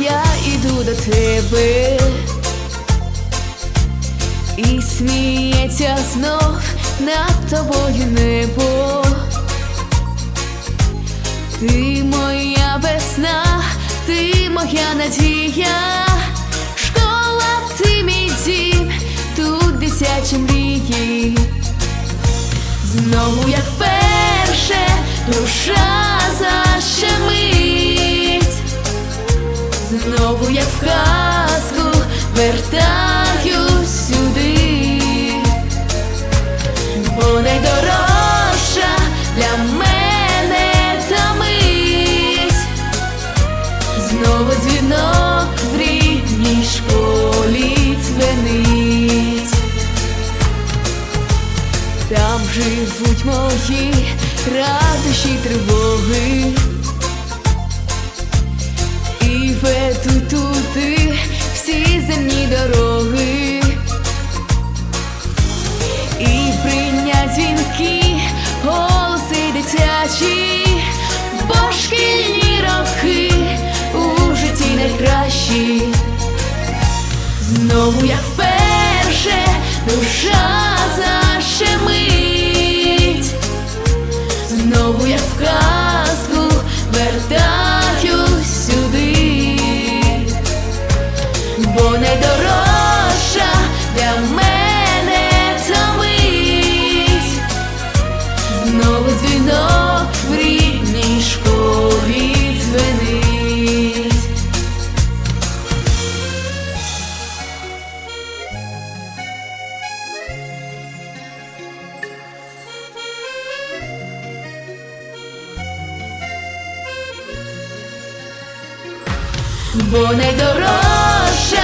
Я іду до тебе, і сміється знов над тобою небо. Ти моя весна, ти моя надія, школа, ти мій дім, тут дитячі мрії. Знову як вперше душа защемить, знову як в казку вертаюсь сюди, бо найдорожча для мене та мить, знову дзвінок в рідній школі дзвенить. Там живуть мої радощі тривоги, Знову як вперше душа защемить, знову як в казку вертаюсь сюди, бо найдорожча для мене та мить, знову дзвінок в бо найдорожча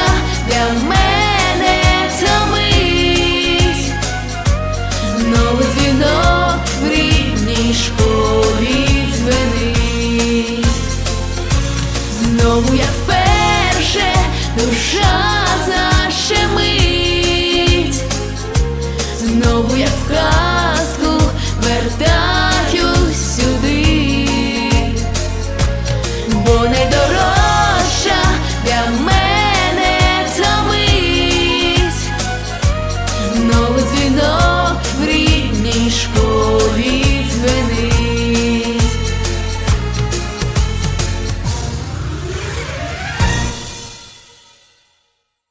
для мене ця мить знову дзвінок в рідній школі дзвенить, знову я вперше душа.